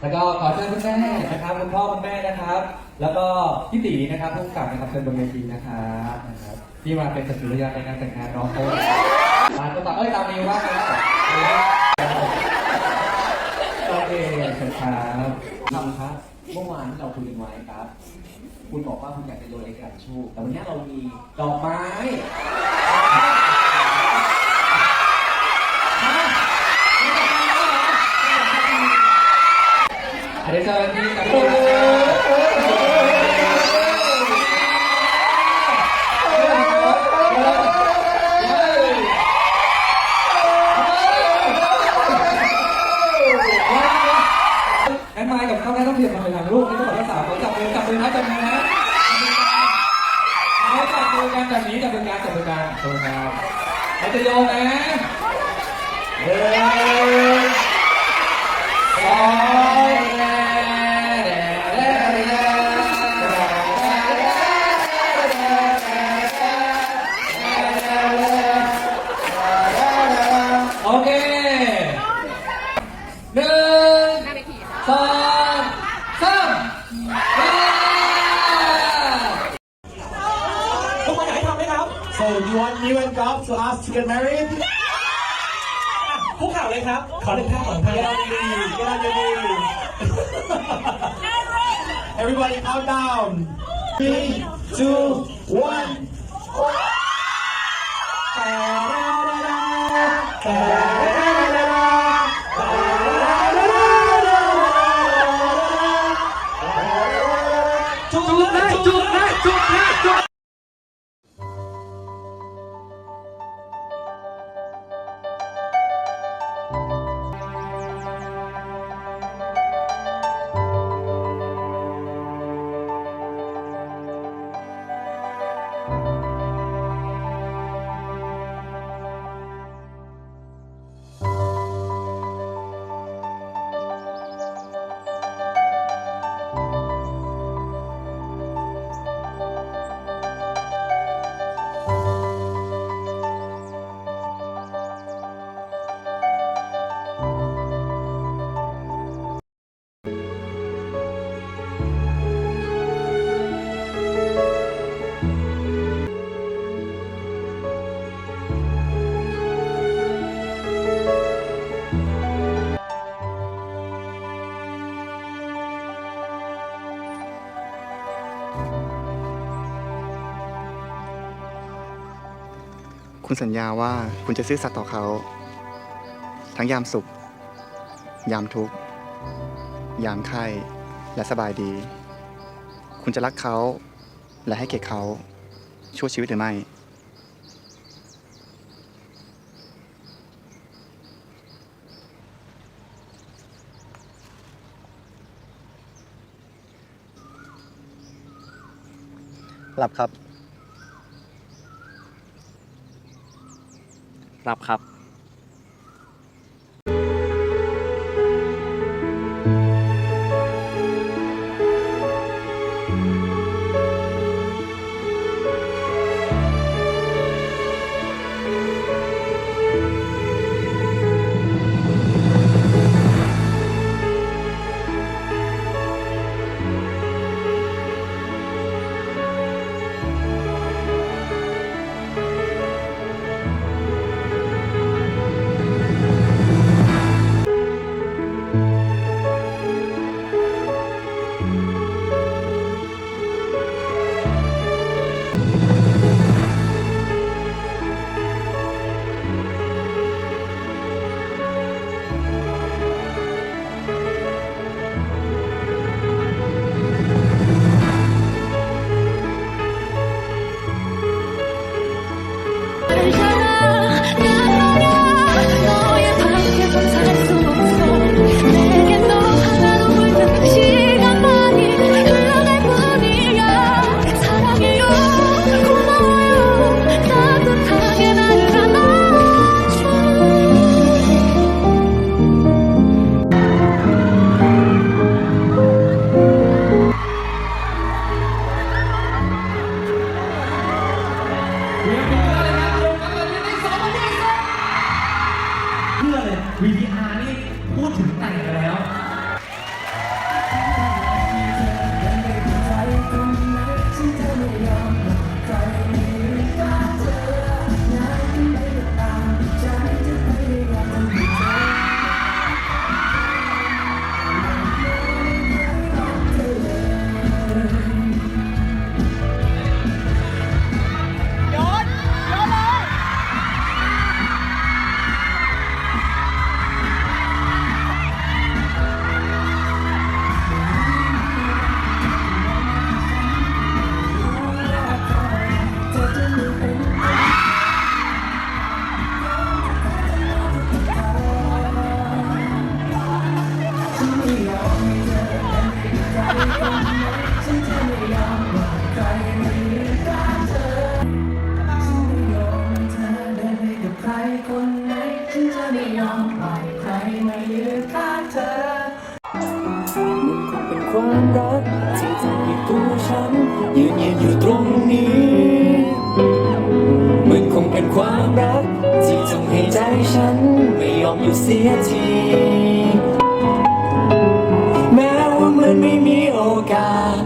แล้วก็ขอเชิญคุณแม่นะครับคุณพ่อคุณแม่นะครับ แล้วก็พี่ตีนะครับผู้กำกับนะครับเชิญบนเวทีนะครับนะครับที่มาเป็นสักขีพยานในงานแต่งงานน้องเขาตามก็ตามเอ้ยตามนิวว่ากันโอเคเชิญครับทำครับเมื่อวานที่เราคุยกันไว้ครับ คุณบอกว่าคุณอยากจะโดนเอกการชูแต่วันนี้เรามีดอกไม้ เราจะโยงนะเฮ้ to ask to get married? คุกเข่าเลยครับ ขอหนึ่งท่าสองท่า Get on your knees. Get on your knees. Everybody count down. Three, two, one. Two, คุณสัญญาว่าคุณจะซื่อสัตย์ต่อเขา ทั้งยามสุข ยามทุกข์ ยามไข้ และสบายดี คุณจะรักเขา และให้เกียรติเขาชั่วชีวิตหรือไม่ หลับครับ รับครับ คนไหนฉันจะไม่ยอมปล่อยใครมายืนข้างเธอมันคงเป็นความรักที่ทำให้ตัวฉันยืนยืนอยู่ตรงนี้มันคงเป็นความรักที่ทำให้ใจฉันไม่ยอมอยู่เสียทีแม้ว่ามันไม่มีโอกาส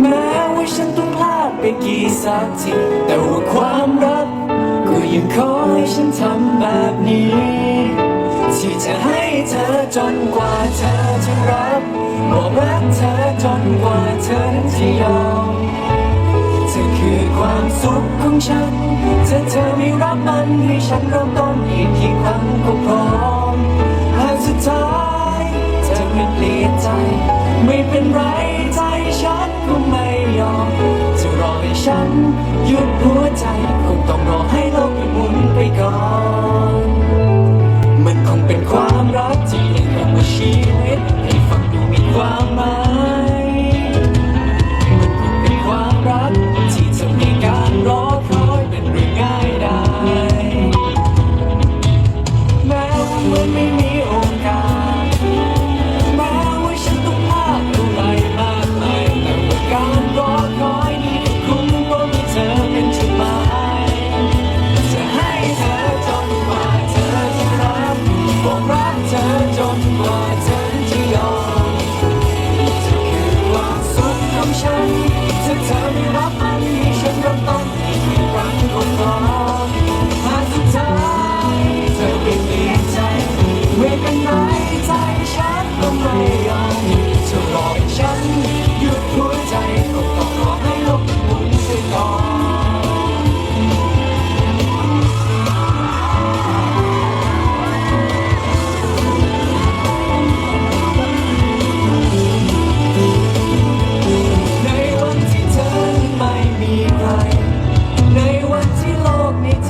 แม้ว่าฉันต้องพลาดไปกี่สักทีแต่ว่าความรัก ยังขอให้ฉันทำแบบนี้ ที่จะให้เธอจนกว่าเธอจะรับบอกรักเธอจนกว่าเธอนั้นจะยอมเธอคือความสุขของฉันถ้าเธอไม่รับมันให้ฉันเริ่มต้นอีกกี่ครั้งก็พร้อมหากสุดท้ายเธอไม่เปลี่ยนใจ ไม่เป็นไรใจฉันก็ไม่ยอมจะรอให้ฉันหยุดหัวใจคงต้องรอให้ น เธ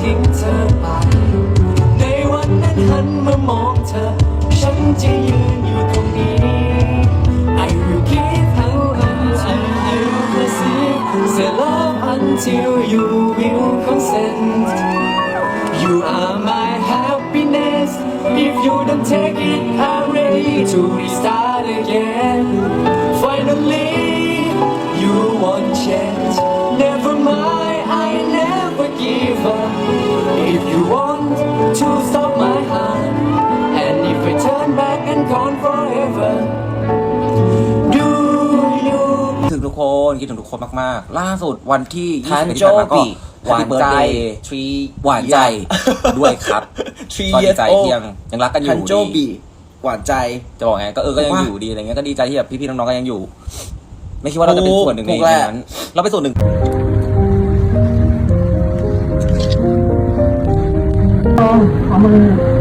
ทิ้งเธอไป ในวันนั้นหันมามองเธอ ฉันจะยืนอยู่ตรงนี้ I will keep you until you receive the love until you will consent You are my happiness. If you don't take it, I'm ready to restart again. Finally, you won't change. Never mind, I never give up. If you want to stop my heart, and if I turn back and gone forever, do you ถึงทุกคนคิดถึงทุกคนมาก ๆ ล่าสุดวันที่ทัน21โจที่ผ่านมาก็บีหวานใจ Happy Birthday ทรี หวานใจด้วยครับ Three ก็ดี years ใจ old ที่ยังยังรักกันอยู่ทันโจดี บีหวานใจ จะบอกไงก็เออก็ยังถูกปะอยู่ดีอะไรเงี้ยก็ดีใจที่แบบพี่ๆน้องๆก็ยังอยู่ ไม่คิดว่าเราจะเป็นส่วนหนึ่งในถูกแหละนั้น เราเป็นส่วนหนึ่ง ขอมือ